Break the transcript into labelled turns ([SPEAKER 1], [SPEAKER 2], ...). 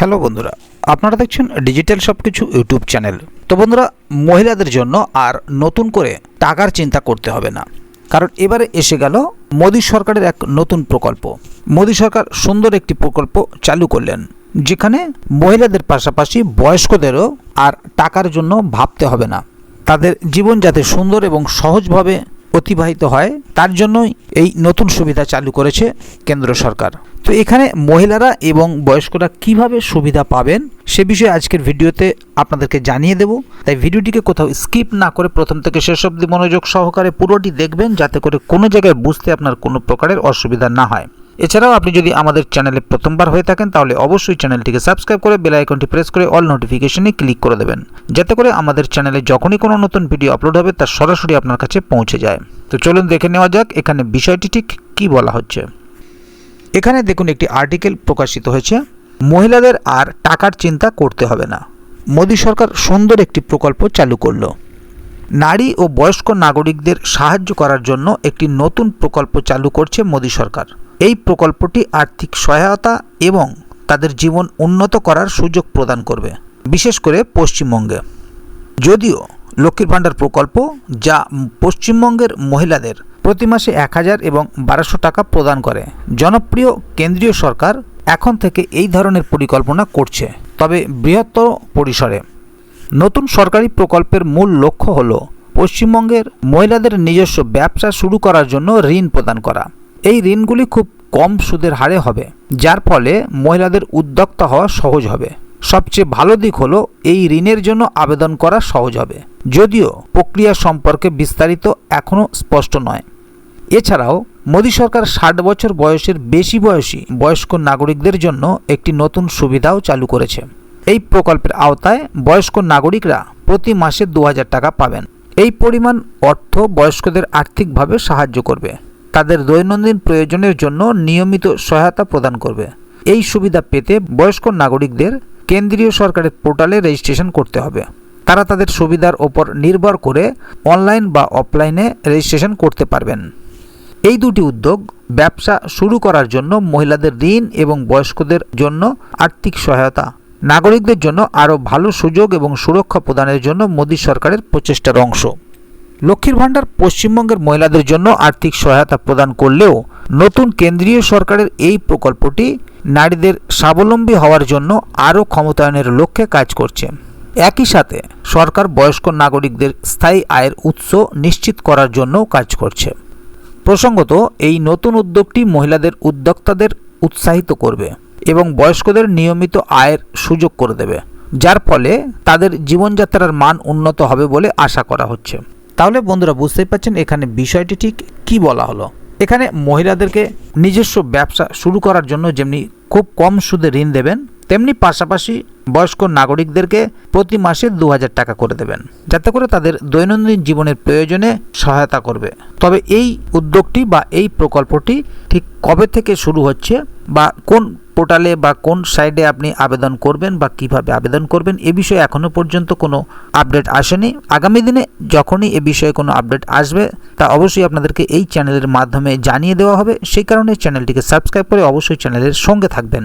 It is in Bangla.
[SPEAKER 1] হ্যালো বন্ধুরা, আপনারা দেখছেন ডিজিটাল সব কিছু ইউটিউব চ্যানেল। তো বন্ধুরা, মহিলাদের জন্য আর নতুন করে টাকার চিন্তা করতে হবে না। কারণ এবারে এসে গেল মোদী সরকারের এক নতুন প্রকল্প। মোদী সরকার সুন্দর একটি প্রকল্প চালু করলেন, যেখানে মহিলাদের পাশাপাশি বয়স্কদেরও আর টাকার জন্য ভাবতে হবে না। তাদের জীবন যাতে সুন্দর এবং সহজভাবে অতিবাহিত হয়, তার জন্যই এই নতুন সুবিধা চালু করেছে কেন্দ্র সরকার। তো এখানে মহিলারা এবং বয়স্করা কীভাবে সুবিধা পাবেন সে বিষয়ে আজকের ভিডিওতে আপনাদেরকে জানিয়ে দেব। তাই ভিডিওটিকে কোথাও স্কিপ না করে প্রথম থেকে শেষ অব্দি মনোযোগ সহকারে পুরোটি দেখবেন, যাতে করে কোনো জায়গায় বুঝতে আপনার কোনো প্রকারের অসুবিধা না হয়। এছাড়াও আপনি যদি আমাদের চ্যানেলে প্রথমবার হয়ে থাকেন, তাহলে অবশ্যই চ্যানেলটিকে সাবস্ক্রাইব করে বেল আইকনটি প্রেস করে অল নোটিফিকেশনে ক্লিক করে দেবেন। যাতে করে আমাদের চ্যানেলে যখনই কোনো নতুন ভিডিও আপলোড হবে, তা সরাসরি আপনার কাছে পৌঁছে যায়। তো চলুন দেখে নেওয়া যাক, এখানে বিষয়টি ঠিক কী বলা হচ্ছে। এখানে দেখুন, একটি আর্টিকেল প্রকাশিত হয়েছে, মহিলাদের আর টাকার চিন্তা করতে হবে না। মোদী সরকার সুন্দর একটি প্রকল্প চালু করল। নারী ও বয়স্ক নাগরিকদের সাহায্য করার জন্য একটি নতুন প্রকল্প চালু করছে মোদী সরকার। এই প্রকল্পটি আর্থিক সহায়তা এবং তাদের জীবন উন্নত করার সুযোগ প্রদান করবে, বিশেষ করে পশ্চিমবঙ্গে। যদিও লক্ষ্মীর ভাণ্ডার প্রকল্প, যা পশ্চিমবঙ্গের মহিলাদের প্রতি মাসে এক হাজার এবং বারোশো টাকা প্রদান করে, জনপ্রিয় কেন্দ্রীয় সরকার এখন থেকে এই ধরনের পরিকল্পনা করছে। তবে বৃহত্তর পরিসরে নতুন সরকারি প্রকল্পের মূল লক্ষ্য হল পশ্চিমবঙ্গের মহিলাদের নিজস্ব ব্যবসা শুরু করার জন্য ঋণ প্রদান করা। এই ঋণগুলি খুব কম সুদের হারে হবে, যার ফলে মহিলাদের উদ্যোক্তা হওয়া সহজ হবে। সবচেয়ে ভালো দিক হলো এই ঋণের জন্য আবেদন করা সহজ হবে। যদিও প্রক্রিয়া সম্পর্কে বিস্তারিত এখনও স্পষ্ট নয়। এছাড়াও মোদী সরকার ষাট বছর বয়সের বেশি বয়সী বয়স্ক নাগরিকদের জন্য একটি নতুন সুবিধাও চালু করেছে। এই প্রকল্পের আওতায় বয়স্ক নাগরিকরা প্রতি মাসে দু হাজার টাকা পাবেন। এই পরিমাণ অর্থ বয়স্কদের আর্থিকভাবে সাহায্য করবে। তাদের দৈনন্দিন প্রয়োজনের জন্য নিয়মিত সহায়তা প্রদান করবে। এই সুবিধা পেতে বয়স্ক নাগরিকদের কেন্দ্রীয় সরকারের পোর্টালে রেজিস্ট্রেশন করতে হবে। তারা তাদের সুবিধার ওপর নির্ভর করে অনলাইন বা অফলাইনে রেজিস্ট্রেশন করতে পারবেন। এই দুটি উদ্যোগ ব্যবসা শুরু করার জন্য মহিলাদের ঋণ এবং বয়স্কদের জন্য আর্থিক সহায়তা নাগরিকদের জন্য আরও ভালো সুযোগ এবং সুরক্ষা প্রদানের জন্য মোদী সরকারের প্রচেষ্টার অংশ। লক্ষ্মীর ভাণ্ডার পশ্চিমবঙ্গের মহিলাদের জন্য আর্থিক সহায়তা প্রদান করলেও নতুন কেন্দ্রীয় সরকারের এই প্রকল্পটি নারীদের স্বাবলম্বী হওয়ার জন্য আরও ক্ষমতায়নের লক্ষ্যে কাজ করছে। একই সাথে সরকার বয়স্ক নাগরিকদের স্থায়ী আয়ের উৎস নিশ্চিত করার জন্যও কাজ করছে। প্রসঙ্গত, এই নতুন উদ্যোগটি মহিলাদের উদ্যোক্তাদের উৎসাহিত করবে। এবং বয়স্কদের নিয়মিত আয়ের সুযোগ করে দেবে, যার ফলে তাদের জীবনযাত্রার মান উন্নত হবে বলে আশা করা হচ্ছে। তাহলে বন্ধুরা বুঝতেই পারছেন এখানে বিষয়টি ঠিক কি বলা হলো। এখানে মহিলাদেরকে নিজস্ব ব্যবসা শুরু করার জন্য যেমনি খুব কম সুদে ঋণ দেবেন তেমনি পাশাপাশি বয়স্ক নাগরিকদেরকে প্রতি মাসে দু হাজার টাকা করে দেবেন, যাতে করে তাদের দৈনন্দিন জীবনের প্রয়োজনে সহায়তা করবে। তবে এই উদ্যোগটি বা এই প্রকল্পটি ঠিক কবে থেকে শুরু হচ্ছে বা কোন পোর্টালে বা কোন সাইডে আপনি আবেদন করবেন বা কীভাবে আবেদন করবেন, এ বিষয়ে এখনও পর্যন্ত কোনো আপডেট আসেনি। আগামী দিনে যখনই এ বিষয়ে কোনো আপডেট আসবে, তা অবশ্যই আপনাদেরকে এই চ্যানেলের মাধ্যমে জানিয়ে দেওয়া হবে। সেই কারণে চ্যানেলটিকে সাবস্ক্রাইব করে অবশ্যই চ্যানেলের সঙ্গে থাকবেন।